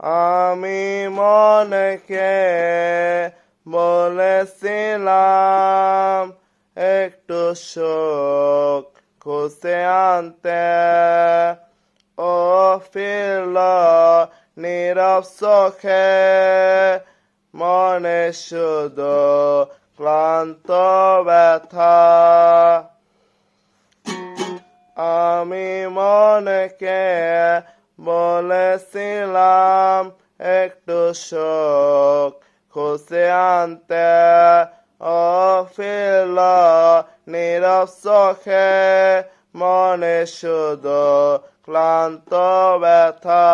আমি মনকে বলেছিলাম, একটু সুখ খুশি আনতে। ও ফিরল নীরব চোখে, মনে শুধু ক্লান্ত ব্যথা। আমি মনকে বলেছিলাম একটু শোক। খুশি আনতে ও ফিরল নীরব চোখে মনে শুধু ক্লান্ত ব্যথা।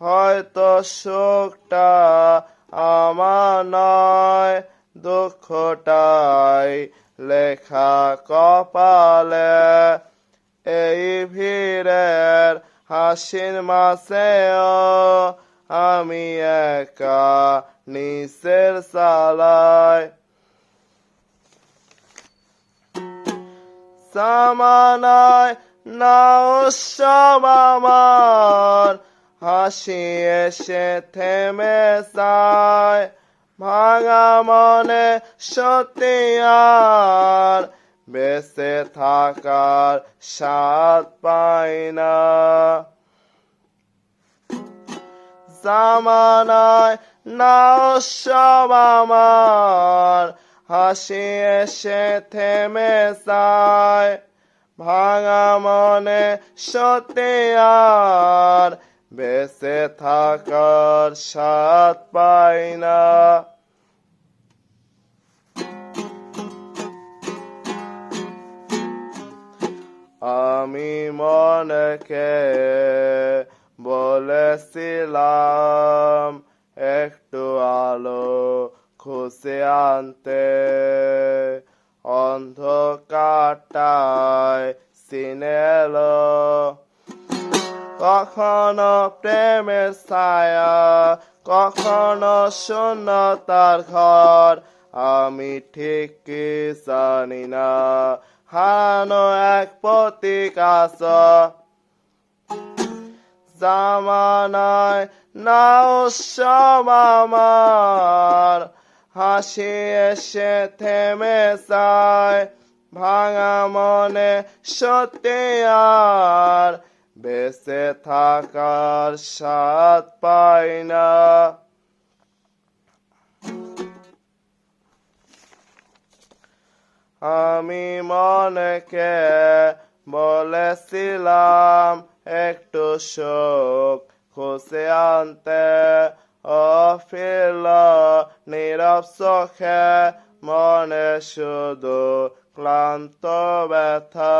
হয়তো সুখটা আমার নয়, দুঃখটাই লেখা কপালে। এই ভিড়ের হাসির মাসেও আমি একা নিচের সালায়। সামানায় না উৎসব আমার, হাসি এসে থেমে যায়। ভাঙা মনে সত্যি আর বেঁচে থাকার স্বাদ পাই না জামানায় না সব আমার হাসি এসে থেমে যায় ভাঙা মনে সত্যি আর বেঁচে থাকার স্বাদ পাই না আমি মনকে বলেছিলাম, একটু আলো খুশি আনতে। অন্ধকারটায় সিনেলো কখনো প্রেমের ছায়া, কখনো শূন্যতার ঘর। আমি ঠিক জানি না হারানো এক প্রতীক আশা জামানায় না উৎসব হাসি এসে থেমে যায়, ভাঙা মনে সত্যি আর। বেঁচে থাকার স্বাদ পাই না। আমি মনেকে বলেছিলাম, একটু শোক খুশি আনতে। ও ফিরল নীরব চোখে মনে শুধু ক্লান্ত ব্যথা।